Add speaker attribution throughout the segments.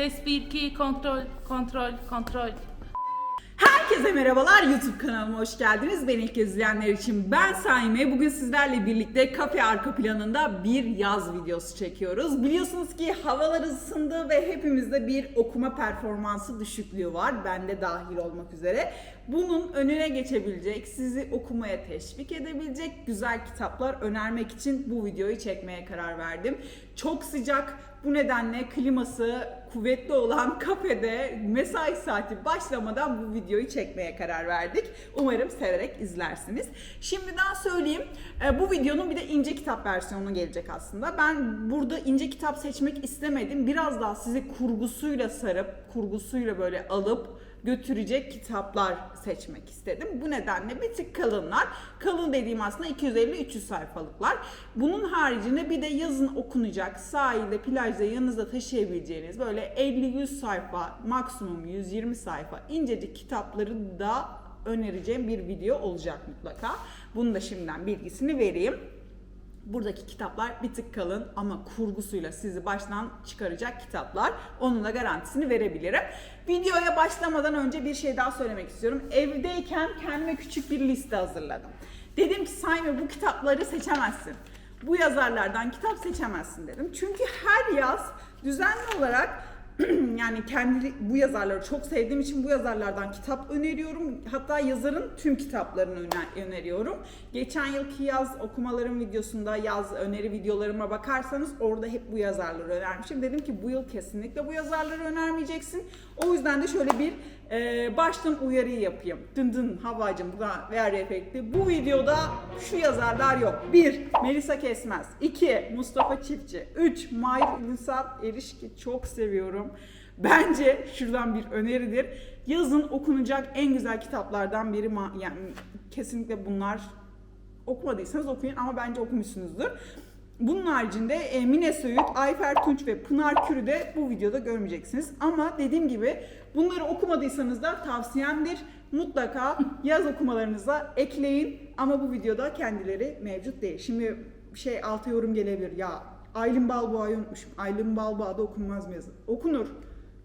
Speaker 1: Ses 1 2 kontrol kontrol kontrol.
Speaker 2: Herkese merhabalar YouTube kanalıma hoş geldiniz. Beni ilk kez izleyenler için ben Saime. Bugün sizlerle birlikte kafe arka planında bir yaz videosu çekiyoruz. Biliyorsunuz ki havalar ısındı ve hepimizde bir okuma performansı düşüklüğü var. Ben de dahil olmak üzere. Bunun önüne geçebilecek, sizi okumaya teşvik edebilecek güzel kitaplar önermek için bu videoyu çekmeye karar verdim. Çok sıcak, bu nedenle kliması kuvvetli olan kafede mesai saati başlamadan bu videoyu çekmeye karar verdik. Umarım severek izlersiniz. Şimdiden söyleyeyim, e, bu videonun bir de ince kitap versiyonu gelecek aslında. Ben burada ince kitap seçmek istemedim. Biraz daha sizi kurgusuyla sarıp, kurgusuyla böyle alıp götürecek kitaplar seçmek istedim. Bu nedenle bir tık kalınlar. Kalın dediğim aslında 250-300 sayfalıklar. Bunun haricinde bir de yazın okunacak sahilde, plajda yanınızda taşıyabileceğiniz böyle 50-100 sayfa, maksimum 120 sayfa incecik kitapları da önereceğim bir video olacak mutlaka. Bunu da şimdiden bilgisini vereyim. Buradaki kitaplar bir tık kalın ama kurgusuyla sizi baştan çıkaracak kitaplar. Onun da garantisini verebilirim. Videoya başlamadan önce bir şey daha söylemek istiyorum. Evdeyken kendime küçük bir liste hazırladım. Dedim ki Sayme bu kitapları seçemezsin. Bu yazarlardan kitap seçemezsin dedim. Çünkü her yaz düzenli olarak yani kendi bu yazarları çok sevdiğim için bu yazarlardan kitap öneriyorum. Hatta yazarın tüm kitaplarını öner- öneriyorum. Geçen yılki yaz okumalarım videosunda yaz öneri videolarıma bakarsanız orada hep bu yazarları önermişim. Dedim ki bu yıl kesinlikle bu yazarları önermeyeceksin. O yüzden de şöyle bir e, baştan uyarıyı yapayım. Dın dın havacım bu da ver efekti. Bu videoda şu yazarlar yok. 1. Melisa Kesmez. 2. Mustafa Çiftçi. 3. Mahir Ünsal Erişki çok seviyorum. Bence şuradan bir öneridir. Yazın okunacak en güzel kitaplardan biri yani kesinlikle bunlar okumadıysanız okuyun ama bence okumuşsunuzdur. Bunun haricinde e, Mine Söğüt, Ayfer Tunç ve Pınar Kürü de bu videoda görmeyeceksiniz. Ama dediğim gibi bunları okumadıysanız da tavsiyemdir. Mutlaka yaz okumalarınıza ekleyin ama bu videoda kendileri mevcut değil. Şimdi şey alta yorum gelebilir ya Aylin Balboğa'yı unutmuşum. Aylin Balboğa'da okunmaz mı yazın? Okunur.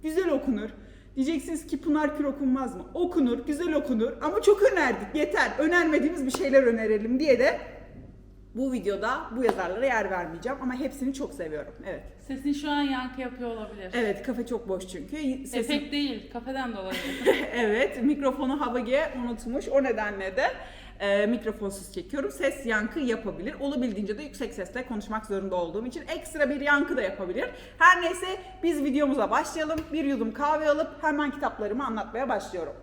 Speaker 2: Güzel okunur. Diyeceksiniz ki Pınar Kür okunmaz mı? Okunur, güzel okunur ama çok önerdik. Yeter. Önermediğimiz bir şeyler önerelim diye de bu videoda bu yazarlara yer vermeyeceğim ama hepsini çok seviyorum. Evet.
Speaker 1: Sesin şu an yankı yapıyor olabilir.
Speaker 2: Evet, kafe çok boş çünkü. Sesim...
Speaker 1: Efekt değil, kafeden dolayı.
Speaker 2: evet, mikrofonu Havage unutmuş. O nedenle de e, mikrofonsuz çekiyorum. Ses yankı yapabilir. Olabildiğince de yüksek sesle konuşmak zorunda olduğum için ekstra bir yankı da yapabilir. Her neyse biz videomuza başlayalım. Bir yudum kahve alıp hemen kitaplarımı anlatmaya başlıyorum.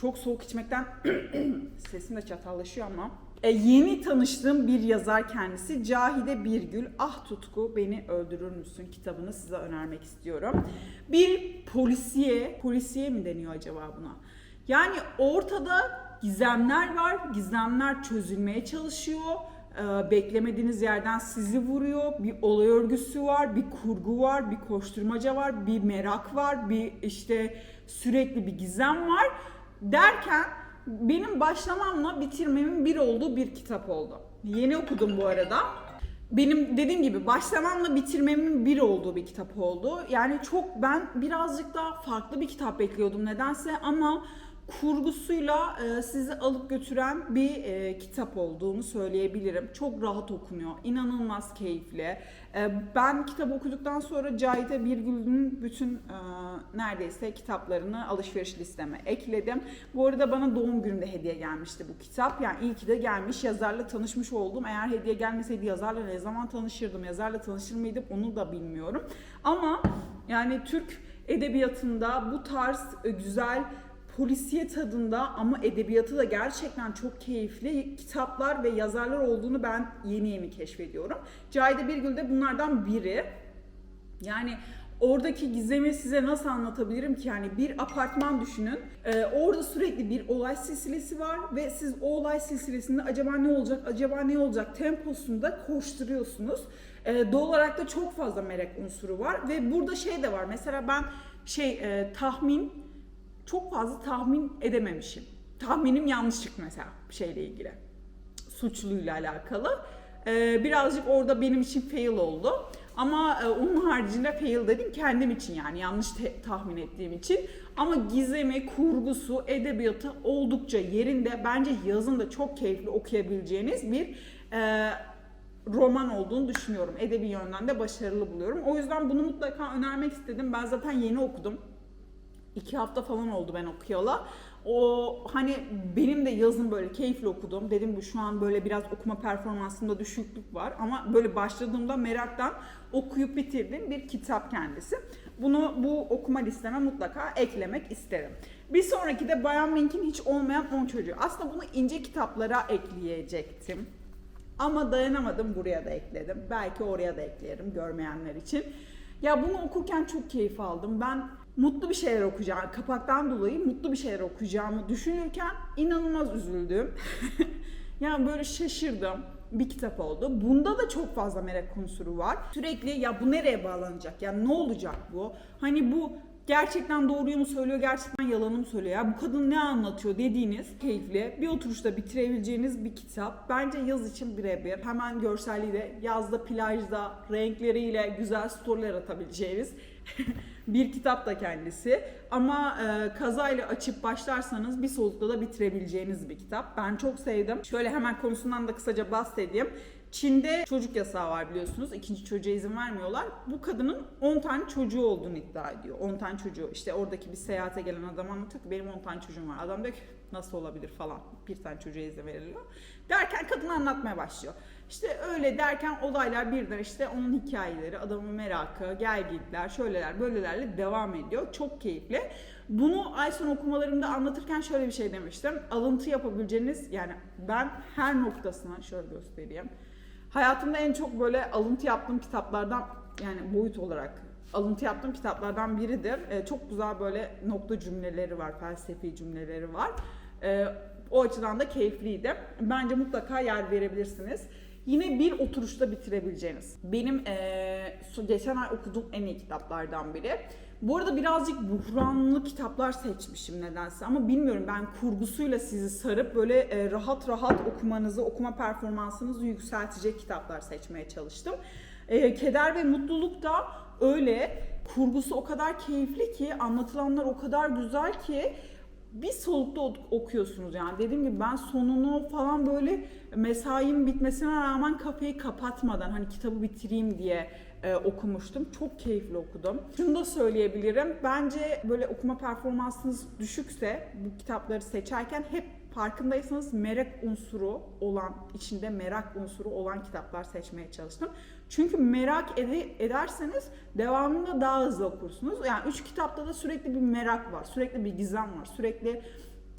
Speaker 2: Çok soğuk içmekten sesim de çatallaşıyor ama. E, yeni tanıştığım bir yazar kendisi Cahide Birgül Ah Tutku Beni Öldürür Müsün kitabını size önermek istiyorum. Bir polisiye, polisiye mi deniyor acaba buna? Yani ortada gizemler var, gizemler çözülmeye çalışıyor. Ee, beklemediğiniz yerden sizi vuruyor. Bir olay örgüsü var, bir kurgu var, bir koşturmaca var, bir merak var, bir işte sürekli bir gizem var. Derken benim başlamamla bitirmemin bir olduğu bir kitap oldu. Yeni okudum bu arada. Benim dediğim gibi başlamamla bitirmemin bir olduğu bir kitap oldu. Yani çok ben birazcık daha farklı bir kitap bekliyordum nedense ama kurgusuyla e, sizi alıp götüren bir e, kitap olduğunu söyleyebilirim. Çok rahat okunuyor. inanılmaz keyifli. E, ben kitabı okuduktan sonra Cahide Birgül'ün bütün e, neredeyse kitaplarını alışveriş listeme ekledim. Bu arada bana doğum günümde hediye gelmişti bu kitap. Yani iyi ki de gelmiş. Yazarla tanışmış oldum. Eğer hediye gelmeseydi yazarla ne zaman tanışırdım? Yazarla tanışır mıydım? Onu da bilmiyorum. Ama yani Türk edebiyatında bu tarz e, güzel polisiye tadında ama edebiyatı da gerçekten çok keyifli kitaplar ve yazarlar olduğunu ben yeni yeni keşfediyorum. Cahide Birgül de bunlardan biri. Yani oradaki gizemi size nasıl anlatabilirim ki? Yani bir apartman düşünün. Ee, orada sürekli bir olay silsilesi var ve siz o olay silsilesinde acaba ne olacak, acaba ne olacak temposunda koşturuyorsunuz. Ee, doğal olarak da çok fazla merak unsuru var ve burada şey de var. Mesela ben şey e, tahmin çok fazla tahmin edememişim. Tahminim yanlış çıktı mesela şeyle ilgili. Suçluyla alakalı. Ee, birazcık orada benim için fail oldu. Ama e, onun haricinde fail dedim kendim için yani yanlış tahmin ettiğim için. Ama gizemi, kurgusu, edebiyatı oldukça yerinde. Bence yazın da çok keyifli okuyabileceğiniz bir e, roman olduğunu düşünüyorum. Edebi yönden de başarılı buluyorum. O yüzden bunu mutlaka önermek istedim. Ben zaten yeni okudum. İki hafta falan oldu ben okuyalı. O hani benim de yazın böyle keyifli okudum. Dedim bu şu an böyle biraz okuma performansında düşüklük var ama böyle başladığımda meraktan okuyup bitirdiğim bir kitap kendisi. Bunu bu okuma listeme mutlaka eklemek isterim. Bir sonraki de Bayan Mink'in hiç olmayan 10 çocuğu. Aslında bunu ince kitaplara ekleyecektim. Ama dayanamadım buraya da ekledim. Belki oraya da eklerim görmeyenler için. Ya bunu okurken çok keyif aldım. Ben mutlu bir şeyler okuyacağım. Kapaktan dolayı mutlu bir şeyler okuyacağımı düşünürken inanılmaz üzüldüm. yani böyle şaşırdım. Bir kitap oldu. Bunda da çok fazla merak unsuru var. Sürekli ya bu nereye bağlanacak? Ya ne olacak bu? Hani bu gerçekten doğruyu mu söylüyor, gerçekten yalanı mı söylüyor? Ya bu kadın ne anlatıyor dediğiniz keyifli, bir oturuşta bitirebileceğiniz bir kitap. Bence yaz için birebir. Hemen görselliği de yazda, plajda, renkleriyle güzel storyler atabileceğiniz bir kitap da kendisi. Ama e, kazayla açıp başlarsanız bir solukta da bitirebileceğiniz bir kitap. Ben çok sevdim. Şöyle hemen konusundan da kısaca bahsedeyim. Çin'de çocuk yasağı var biliyorsunuz. İkinci çocuğa izin vermiyorlar. Bu kadının 10 tane çocuğu olduğunu iddia ediyor. 10 tane çocuğu. İşte oradaki bir seyahate gelen adam anlatıyor ki benim 10 tane çocuğum var. Adam diyor ki nasıl olabilir falan. Bir tane çocuğa izin veriliyor. Derken kadın anlatmaya başlıyor. İşte öyle derken olaylar birden işte onun hikayeleri, adamın merakı, gelgitler, şöyleler, böylelerle devam ediyor. Çok keyifli. Bunu ay sonu okumalarımda anlatırken şöyle bir şey demiştim. Alıntı yapabileceğiniz yani ben her noktasına şöyle göstereyim. Hayatımda en çok böyle alıntı yaptığım kitaplardan yani boyut olarak alıntı yaptığım kitaplardan biridir. Ee, çok güzel böyle nokta cümleleri var, felsefi cümleleri var. Ee, o açıdan da keyifliydi. Bence mutlaka yer verebilirsiniz. Yine bir oturuşta bitirebileceğiniz. Benim su- geçen ay okuduğum en iyi kitaplardan biri. Bu arada birazcık buhranlı kitaplar seçmişim nedense ama bilmiyorum ben kurgusuyla sizi sarıp böyle e, rahat rahat okumanızı, okuma performansınızı yükseltecek kitaplar seçmeye çalıştım. E, Keder ve Mutluluk da öyle. Kurgusu o kadar keyifli ki, anlatılanlar o kadar güzel ki bir solukta ok- okuyorsunuz yani. Dediğim gibi ben sonunu falan böyle mesaim bitmesine rağmen kafeyi kapatmadan hani kitabı bitireyim diye e, okumuştum. Çok keyifli okudum. Şunu da söyleyebilirim. Bence böyle okuma performansınız düşükse bu kitapları seçerken hep farkındaysanız merak unsuru olan, içinde merak unsuru olan kitaplar seçmeye çalıştım. Çünkü merak ede- ederseniz devamında daha hızlı okursunuz. Yani üç kitapta da sürekli bir merak var, sürekli bir gizem var, sürekli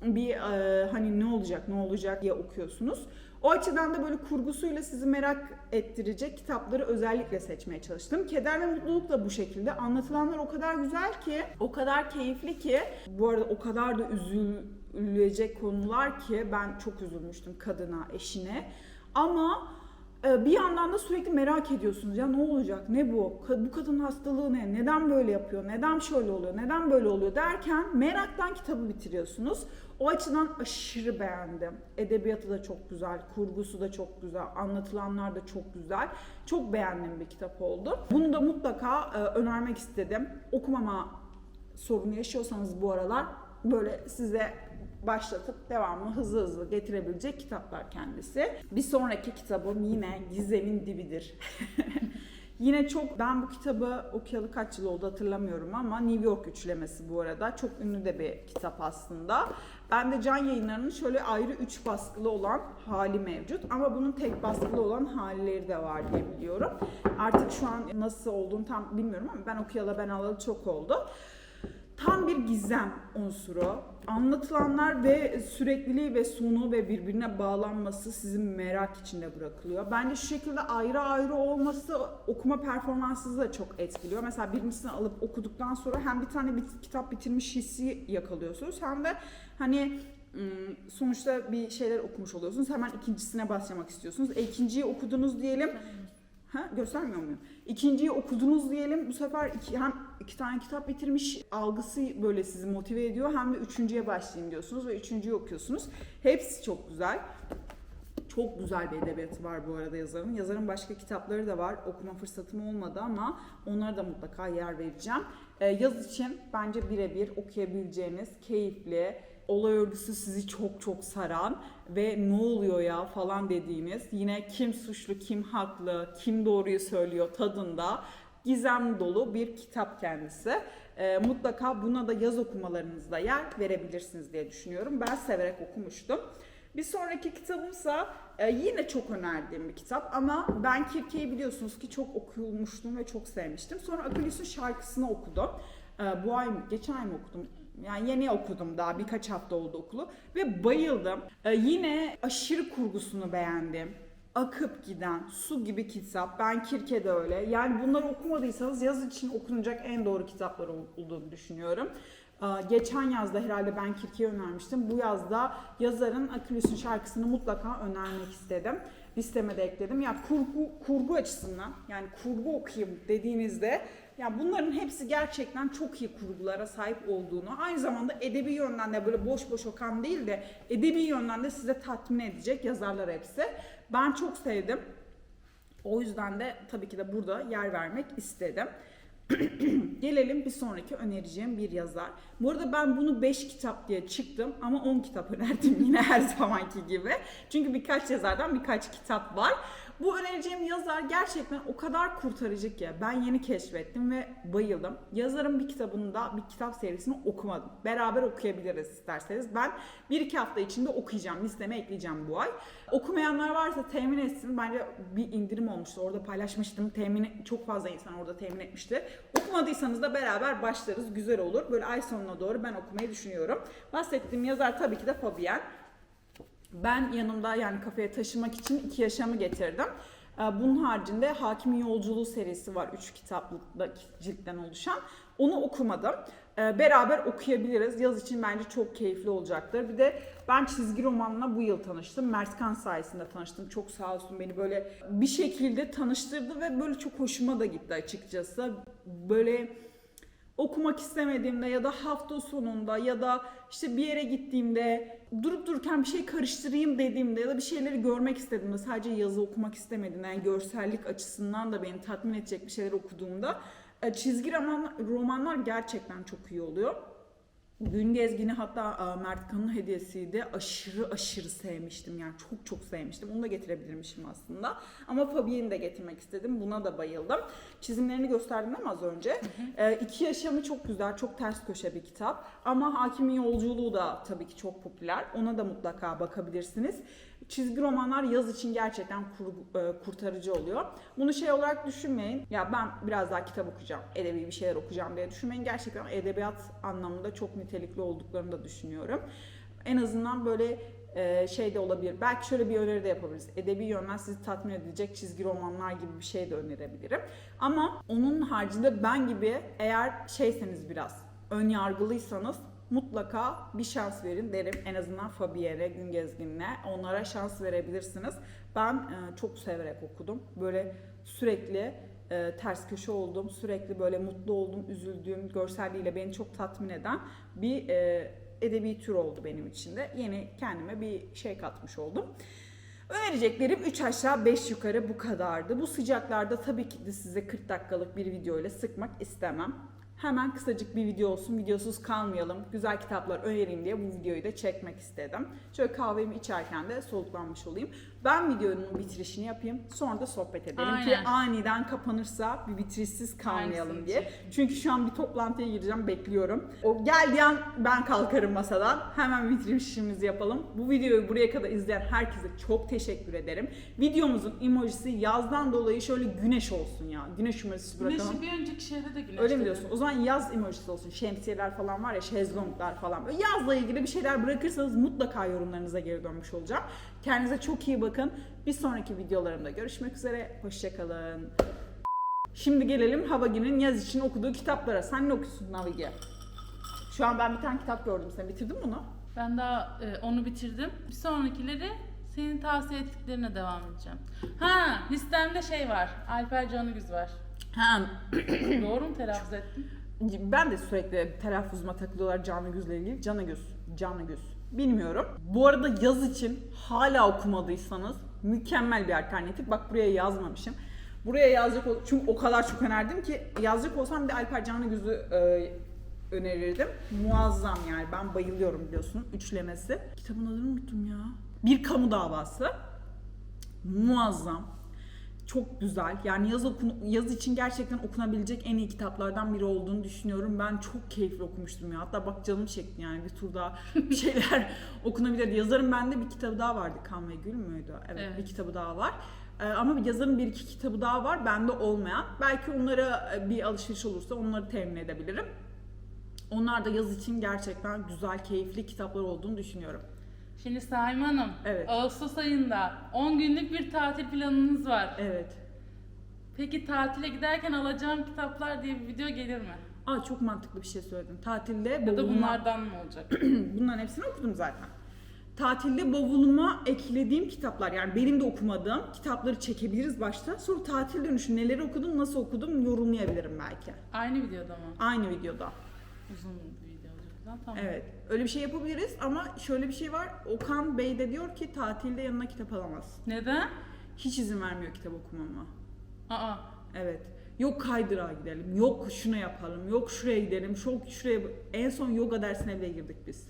Speaker 2: bir e, hani ne olacak ne olacak diye okuyorsunuz. O açıdan da böyle kurgusuyla sizi merak ettirecek kitapları özellikle seçmeye çalıştım. Keder ve mutluluk da bu şekilde. Anlatılanlar o kadar güzel ki, o kadar keyifli ki. Bu arada o kadar da üzülecek konular ki ben çok üzülmüştüm kadına, eşine. Ama e, bir yandan da sürekli merak ediyorsunuz. Ya ne olacak? Ne bu? Bu kadının hastalığı ne? Neden böyle yapıyor? Neden şöyle oluyor? Neden böyle oluyor? Derken meraktan kitabı bitiriyorsunuz. O açıdan aşırı beğendim. Edebiyatı da çok güzel, kurgusu da çok güzel, anlatılanlar da çok güzel. Çok beğendiğim bir kitap oldu. Bunu da mutlaka e, önermek istedim. Okumama sorunu yaşıyorsanız bu aralar böyle size başlatıp devamlı hızlı hızlı getirebilecek kitaplar kendisi. Bir sonraki kitabım yine Gizem'in Dibidir. Yine çok, ben bu kitabı okuyalı kaç yıl oldu hatırlamıyorum ama New York üçlemesi bu arada. Çok ünlü de bir kitap aslında. Ben de Can Yayınları'nın şöyle ayrı üç baskılı olan hali mevcut. Ama bunun tek baskılı olan halleri de var diye biliyorum. Artık şu an nasıl olduğunu tam bilmiyorum ama ben okuyalı ben alalı çok oldu. Tam bir gizem unsuru. Anlatılanlar ve sürekliliği ve sonu ve birbirine bağlanması sizin merak içinde bırakılıyor. Bence şu şekilde ayrı ayrı olması okuma performansınızı da çok etkiliyor. Mesela birincisini alıp okuduktan sonra hem bir tane bir kitap bitirmiş hissi yakalıyorsunuz hem de hani sonuçta bir şeyler okumuş oluyorsunuz. Hemen ikincisine başlamak istiyorsunuz. E, ikinciyi okudunuz diyelim. Ha, göstermiyor muyum? İkinciyi okudunuz diyelim. Bu sefer iki, hem iki tane kitap bitirmiş algısı böyle sizi motive ediyor. Hem de üçüncüye başlayayım diyorsunuz ve üçüncüyü okuyorsunuz. Hepsi çok güzel. Çok güzel bir edebiyatı var bu arada yazarın. Yazarın başka kitapları da var. Okuma fırsatım olmadı ama onlara da mutlaka yer vereceğim. Ee, yaz için bence birebir okuyabileceğiniz keyifli, olay örgüsü sizi çok çok saran ve ne oluyor ya falan dediğiniz yine kim suçlu, kim haklı, kim doğruyu söylüyor tadında gizem dolu bir kitap kendisi. Ee, mutlaka buna da yaz okumalarınızda yer verebilirsiniz diye düşünüyorum. Ben severek okumuştum. Bir sonraki kitabımsa e, yine çok önerdiğim bir kitap ama ben Kirke'yi biliyorsunuz ki çok okumuştum ve çok sevmiştim. Sonra Akılis'in şarkısını okudum. E, bu ay mı, geçen ay mı okudum? Yani yeni okudum daha birkaç hafta oldu okulu ve bayıldım. E, yine aşırı kurgusunu beğendim akıp giden su gibi kitap. Ben Kirke'de öyle. Yani bunları okumadıysanız yaz için okunacak en doğru kitaplar ol- olduğunu düşünüyorum. Ee, Geçen yazda herhalde ben Kirke'yi önermiştim. Bu yazda yazarın Akülüs'ün şarkısını mutlaka önermek istedim. Listeme de ekledim. Ya kurgu, kurgu açısından yani kurgu okuyayım dediğinizde ya bunların hepsi gerçekten çok iyi kurgulara sahip olduğunu, aynı zamanda edebi yönden de böyle boş boş okan değil de edebi yönden de size tatmin edecek yazarlar hepsi. Ben çok sevdim. O yüzden de tabii ki de burada yer vermek istedim. Gelelim bir sonraki önereceğim bir yazar. Bu arada ben bunu 5 kitap diye çıktım ama 10 kitap önerdim yine her zamanki gibi. Çünkü birkaç yazardan birkaç kitap var. Bu önereceğim yazar gerçekten o kadar kurtarıcı ki ben yeni keşfettim ve bayıldım. Yazarın bir kitabını da bir kitap serisini okumadım. Beraber okuyabiliriz isterseniz. Ben bir iki hafta içinde okuyacağım. Listeme ekleyeceğim bu ay. Okumayanlar varsa temin etsin. Bence bir indirim olmuştu. Orada paylaşmıştım. Temin çok fazla insan orada temin etmişti. Okumadıysanız da beraber başlarız. Güzel olur. Böyle ay sonuna doğru ben okumayı düşünüyorum. Bahsettiğim yazar tabii ki de Fabian. Ben yanımda yani kafeye taşımak için iki yaşamı getirdim. Ee, Bunun haricinde Hakimin Yolculuğu serisi var. Üç kitaplık ciltten oluşan. Onu okumadım. Ee, Beraber okuyabiliriz. Yaz için bence çok keyifli olacaktır. Bir de ben çizgi romanla bu yıl tanıştım. Mert Kan sayesinde tanıştım. Çok sağ olsun beni böyle bir şekilde tanıştırdı ve böyle çok hoşuma da gitti açıkçası. Böyle okumak istemediğimde ya da hafta sonunda ya da işte bir yere gittiğimde durup dururken bir şey karıştırayım dediğimde ya da bir şeyleri görmek istediğimde sadece yazı okumak istemediğimde yani görsellik açısından da beni tatmin edecek bir şeyler okuduğumda e, çizgi roman, romanlar gerçekten çok iyi oluyor. Gün gezgini hatta Mert Kan'ın hediyesiydi. Aşırı aşırı sevmiştim yani çok çok sevmiştim. Onu da getirebilirmişim aslında. Ama Fabien'i de getirmek istedim. Buna da bayıldım. Çizimlerini gösterdim ama az önce. E, iki Yaşamı çok güzel, çok ters köşe bir kitap. Ama Hakimin Yolculuğu da tabii ki çok popüler. Ona da mutlaka bakabilirsiniz. Çizgi romanlar yaz için gerçekten kur- e, kurtarıcı oluyor. Bunu şey olarak düşünmeyin. Ya ben biraz daha kitap okuyacağım, edebi bir şeyler okuyacağım diye düşünmeyin. Gerçekten edebiyat anlamında çok nitelikli olduklarını da düşünüyorum. En azından böyle e, şey de olabilir. Belki şöyle bir öneri de yapabiliriz. Edebi yönden sizi tatmin edecek çizgi romanlar gibi bir şey de önerebilirim. Ama onun haricinde ben gibi eğer şeyseniz biraz ön yargılıysanız mutlaka bir şans verin derim. En azından Fabien'e, Gün Gezgin'le onlara şans verebilirsiniz. Ben e, çok severek okudum. Böyle sürekli e, ters köşe oldum. Sürekli böyle mutlu oldum, üzüldüğüm görselliğiyle beni çok tatmin eden bir e, edebi tür oldu benim için de. Yeni kendime bir şey katmış oldum. Önereceklerim 3 aşağı 5 yukarı bu kadardı. Bu sıcaklarda tabii ki de size 40 dakikalık bir video ile sıkmak istemem. Hemen kısacık bir video olsun, videosuz kalmayalım. Güzel kitaplar önereyim diye bu videoyu da çekmek istedim. Şöyle kahvemi içerken de soluklanmış olayım. Ben videonun bitirişini yapayım, sonra da sohbet edelim ki
Speaker 1: Aynen.
Speaker 2: aniden kapanırsa bir bitirişsiz kalmayalım
Speaker 1: Aynısını
Speaker 2: diye. Çünkü şu an bir toplantıya gireceğim, bekliyorum. O geldiği an ben kalkarım masadan. Hemen bitirişimizi yapalım. Bu videoyu buraya kadar izleyen herkese çok teşekkür ederim. Videomuzun emojisi yazdan dolayı şöyle güneş olsun ya. Güneş emojisi bırakalım.
Speaker 1: Güneşi bir önceki şeyde de güneş
Speaker 2: Öyle mi diyorsun? O zaman yaz emojisi olsun. Şemsiyeler falan var ya, şezlonglar falan. Böyle yazla ilgili bir şeyler bırakırsanız mutlaka yorumlarınıza geri dönmüş olacağım. Kendinize çok iyi bakın. Bir sonraki videolarımda görüşmek üzere. Hoşçakalın. Şimdi gelelim Havagi'nin yaz için okuduğu kitaplara. Sen ne okuyorsun Havagi? Şu an ben bir tane kitap gördüm. Sen bitirdin mi onu?
Speaker 1: Ben daha e, onu bitirdim. Bir sonrakileri senin tavsiye ettiklerine devam edeceğim. Ha listemde şey var. Alper Canıgüz var.
Speaker 2: Ha,
Speaker 1: Doğru mu telaffuz ettim?
Speaker 2: ben de sürekli telaffuzuma takılıyorlar Canı Güz'le ilgili. Canı Güz, Canı Güz. Bilmiyorum. Bu arada yaz için hala okumadıysanız mükemmel bir alternatif. Bak buraya yazmamışım. Buraya yazacak ol- çünkü o kadar çok önerdim ki yazacak olsam bir Alper Canlıgüz'ü e, önerirdim. Muazzam yani ben bayılıyorum biliyorsun üçlemesi. Kitabın adını unuttum ya. Bir kamu davası. Muazzam. Çok güzel. Yani yaz okun yaz için gerçekten okunabilecek en iyi kitaplardan biri olduğunu düşünüyorum. Ben çok keyifli okumuştum ya. Hatta bak canım çekti yani bir tur daha bir şeyler okunabilir. Yazarın bende bir kitabı daha vardı. Kan ve Gül müydü? Evet,
Speaker 1: Evet.
Speaker 2: bir kitabı daha var. Ee, ama yazarın bir iki kitabı daha var. Bende olmayan. Belki onlara e, bir alışveriş olursa onları temin edebilirim. Onlar da yaz için gerçekten güzel, keyifli kitaplar olduğunu düşünüyorum.
Speaker 1: Şimdi Saime Hanım,
Speaker 2: Evet.
Speaker 1: Ağustos ayında 10 günlük bir tatil planınız var.
Speaker 2: Evet.
Speaker 1: Peki tatile giderken alacağım kitaplar diye bir video gelir mi?
Speaker 2: Aa çok mantıklı bir şey söyledin. Tatilde
Speaker 1: Ya da
Speaker 2: bavuluma-
Speaker 1: bunlardan mı olacak?
Speaker 2: Bunların hepsini okudum zaten. Tatilde bavuluma eklediğim kitaplar yani benim de okumadığım kitapları çekebiliriz başta. Sonra tatil dönüşü neleri okudum, nasıl okudum yorumlayabilirim belki.
Speaker 1: Aynı videoda mı?
Speaker 2: Aynı videoda.
Speaker 1: Uzun bir zaman, Tamam.
Speaker 2: Evet. Öyle bir şey yapabiliriz ama şöyle bir şey var. Okan Bey de diyor ki tatilde yanına kitap alamazsın.
Speaker 1: Neden?
Speaker 2: Hiç izin vermiyor kitap okumama.
Speaker 1: Aa,
Speaker 2: Evet. Yok kaydırağa gidelim, yok şuna yapalım, yok şuraya gidelim, çok şuraya... En son yoga dersine bile girdik biz.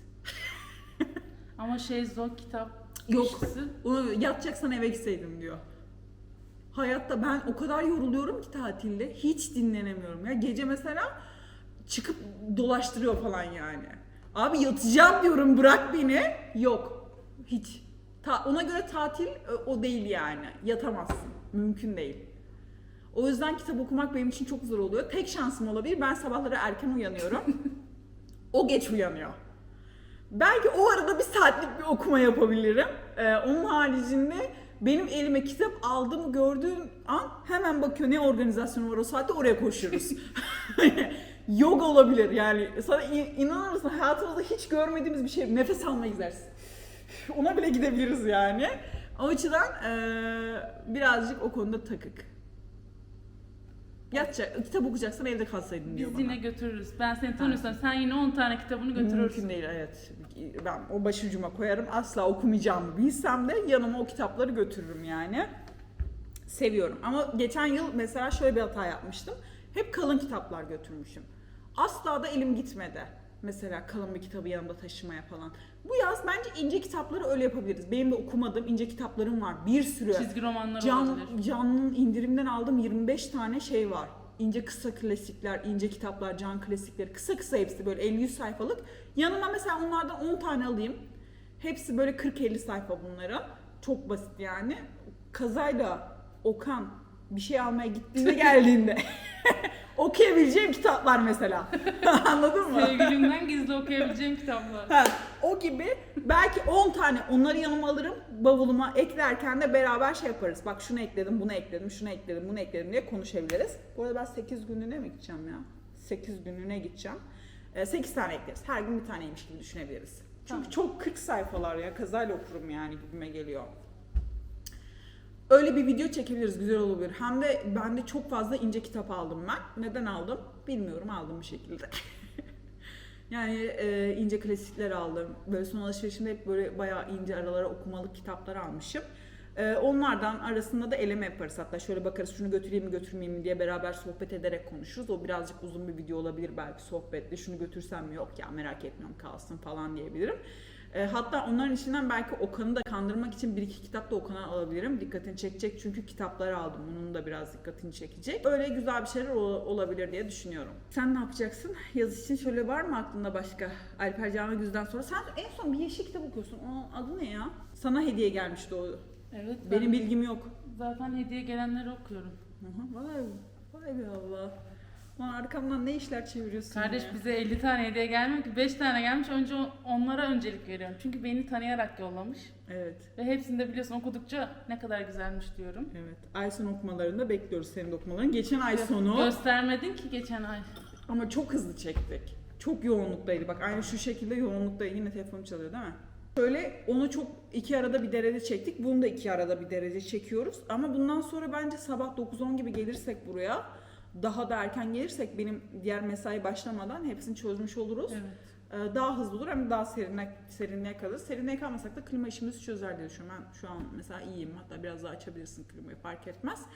Speaker 1: ama şey zor kitap.
Speaker 2: Yok.
Speaker 1: kişisi.
Speaker 2: Onu yatacaksan eve gitseydim diyor. Hayatta ben o kadar yoruluyorum ki tatilde hiç dinlenemiyorum. Ya gece mesela çıkıp dolaştırıyor falan yani. Abi yatacağım diyorum bırak beni. Yok. Hiç. Ta- ona göre tatil e, o değil yani. Yatamazsın. Mümkün değil. O yüzden kitap okumak benim için çok zor oluyor. Tek şansım olabilir. Ben sabahları erken uyanıyorum. o geç uyanıyor. Belki o arada bir saatlik bir okuma yapabilirim. Ee, onun haricinde benim elime kitap aldığımı gördüğüm an hemen bakıyor ne organizasyonu var o saatte oraya koşuyoruz. Yoga olabilir yani. Sana in- inanır mısın hayatımızda hiç görmediğimiz bir şey. Nefes alma egzersizi. Ona bile gidebiliriz yani. O açıdan eee, birazcık o konuda takık. Yatacak, kitap okuyacaksan evde kalsaydın diyor
Speaker 1: Biz
Speaker 2: bana.
Speaker 1: yine götürürüz. Ben seni tanıyorsam sen yine 10 tane kitabını götürürsün.
Speaker 2: Mümkün değil evet. Ben o başucuma koyarım. Asla okumayacağımı bilsem de yanıma o kitapları götürürüm yani. Seviyorum. Ama geçen yıl mesela şöyle bir hata yapmıştım. Hep kalın kitaplar götürmüşüm. Asla da elim gitmedi. Mesela kalın bir kitabı yanımda taşımaya falan. Bu yaz bence ince kitapları öyle yapabiliriz. Benim de okumadığım ince kitaplarım var. Bir sürü.
Speaker 1: Çizgi romanlar
Speaker 2: Can,
Speaker 1: olabilir.
Speaker 2: Can'ın indirimden aldığım 25 tane şey var. İnce kısa klasikler, ince kitaplar, can klasikleri. Kısa kısa hepsi böyle 50-100 sayfalık. Yanıma mesela onlardan 10 tane alayım. Hepsi böyle 40-50 sayfa bunların. Çok basit yani. Kazayla Okan bir şey almaya gittiğinde geldiğinde okuyabileceğim kitaplar mesela. Anladın mı?
Speaker 1: Sevgilimden gizli okuyabileceğim kitaplar.
Speaker 2: Ha, o gibi belki 10 tane onları yanıma alırım bavuluma eklerken de beraber şey yaparız. Bak şunu ekledim, bunu ekledim, şunu ekledim, bunu ekledim diye konuşabiliriz. Bu arada ben 8 günlüğüne mi gideceğim ya? 8 günlüğüne gideceğim. 8 tane ekleriz. Her gün bir taneymiş gibi düşünebiliriz. Çünkü
Speaker 1: Tamam.
Speaker 2: çok 40 sayfalar ya. Kazayla okurum yani gibime geliyor. Öyle bir video çekebiliriz. Güzel olabilir. Hem de ben de çok fazla ince kitap aldım ben. Neden aldım? Bilmiyorum. Aldım bir şekilde. yani e, ince klasikler aldım. Böyle son alışverişimde hep böyle bayağı ince aralara okumalık kitaplar almışım. E, onlardan arasında da eleme yaparız. Hatta şöyle bakarız şunu götüreyim mi götürmeyeyim mi diye beraber sohbet ederek konuşuruz. O birazcık uzun bir video olabilir belki sohbetli. Şunu götürsem mi yok ya merak etmiyorum kalsın falan diyebilirim. E, hatta onların içinden belki Okan'ı da kandırmak için bir iki kitap da Okan'a alabilirim. Dikkatini çekecek çünkü kitapları aldım. Onun da biraz dikkatini çekecek. Öyle güzel bir şeyler ol- olabilir diye düşünüyorum. Sen ne yapacaksın? Yaz için şöyle var mı aklında başka? Alper Canagüz'den sonra. Sen en son bir yeşil kitap okuyorsun. Onun adı ne ya? Sana hediye gelmişti o.
Speaker 1: Evet ben
Speaker 2: Benim bilgim yok.
Speaker 1: zaten hediye gelenleri okuyorum.
Speaker 2: Aha, vay, vay be Allah. Lan arkamdan ne işler çeviriyorsun
Speaker 1: Kardeş
Speaker 2: ya?
Speaker 1: bize 50 tane hediye gelmiyor ki 5 tane gelmiş önce onlara öncelik veriyorum. Çünkü beni tanıyarak yollamış.
Speaker 2: Evet.
Speaker 1: Ve hepsinde biliyorsun okudukça ne kadar güzelmiş diyorum.
Speaker 2: Evet. Ay sonu okumalarında bekliyoruz senin de okumalarını. Geçen ay sonu
Speaker 1: Göstermedin ki geçen ay.
Speaker 2: ama çok hızlı çektik. Çok yoğunluktaydı. Bak aynı şu şekilde yoğunlukta yine telefonum çalıyor değil mi? Şöyle onu çok iki arada bir derece çektik. Bunu da iki arada bir derece çekiyoruz. Ama bundan sonra bence sabah 9-10 gibi gelirsek buraya daha da erken gelirsek benim diğer mesai başlamadan hepsini çözmüş oluruz.
Speaker 1: Evet.
Speaker 2: Ee, daha hızlı olur hem daha serinle, serinliğe kalır. Serinliğe kalmasak da klima işimizi çözer diye düşünüyorum. Ben şu an mesela iyiyim. Hatta biraz daha açabilirsin klimayı fark etmez.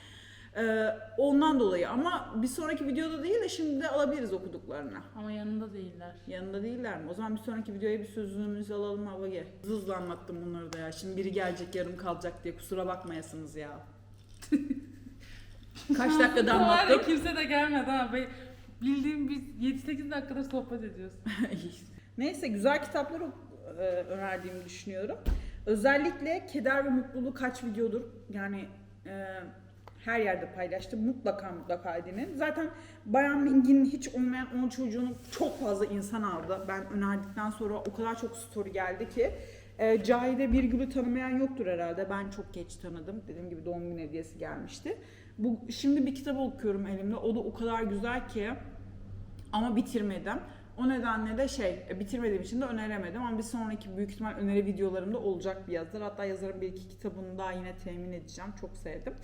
Speaker 2: Ee, ondan dolayı ama bir sonraki videoda değil de şimdi de alabiliriz okuduklarını.
Speaker 1: Ama yanında değiller.
Speaker 2: Yanında değiller mi? O zaman bir sonraki videoya bir sözümüzü alalım hava gel. Hızlı anlattım bunları da ya. Şimdi biri gelecek yarım kalacak diye kusura bakmayasınız ya. Kaç dakikada
Speaker 1: Var ya,
Speaker 2: anlattık?
Speaker 1: kimse de gelmedi ha. Be- Bildiğim biz 7-8 dakikadır sohbet ediyoruz.
Speaker 2: Neyse güzel kitaplar ok- e, önerdiğimi düşünüyorum. Özellikle Keder ve Mutluluğu kaç videodur yani e, her yerde paylaştım. Mutlaka mutlaka edinin. Zaten Bayan Ming'in hiç olmayan 10 çocuğunu çok fazla insan aldı. Ben önerdikten sonra o kadar çok story geldi ki. E, Cahide Birgül'ü tanımayan yoktur herhalde. Ben çok geç tanıdım. Dediğim gibi doğum günü hediyesi gelmişti. Bu Şimdi bir kitabı okuyorum elimde. O da o kadar güzel ki ama bitirmedim. O nedenle de şey e, bitirmediğim için de öneremedim ama bir sonraki büyük ihtimal öneri videolarımda olacak bir yazar. Hatta yazarın bir iki kitabını daha yine temin edeceğim. Çok sevdim.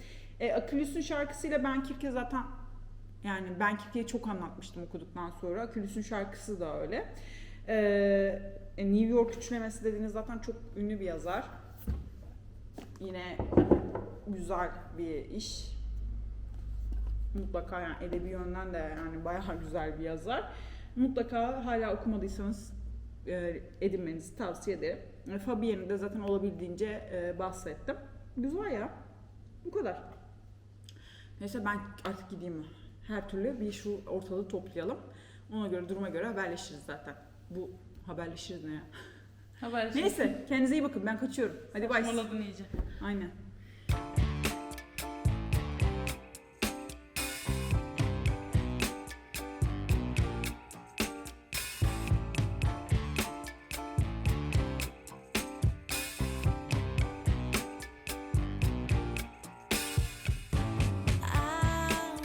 Speaker 2: E, Akülüs'ün şarkısıyla Ben Kirke zaten yani Ben Kirke'yi çok anlatmıştım okuduktan sonra. Akülüs'ün şarkısı da öyle. E, e, New York üçlemesi dediğiniz zaten çok ünlü bir yazar. Yine güzel bir iş mutlaka yani edebi yönden de yani bayağı güzel bir yazar. Mutlaka hala okumadıysanız e, edinmenizi tavsiye ederim. E, Fabienne'i de zaten olabildiğince e, bahsettim. Güzel ya. Bu kadar. Neyse ben artık gideyim. Her türlü bir şu ortalığı toplayalım. Ona göre duruma göre haberleşiriz zaten. Bu haberleşiriz ne ya?
Speaker 1: Haber
Speaker 2: Neyse kendinize iyi bakın ben kaçıyorum. Hadi bay.
Speaker 1: Moladın iyice.
Speaker 2: Aynen.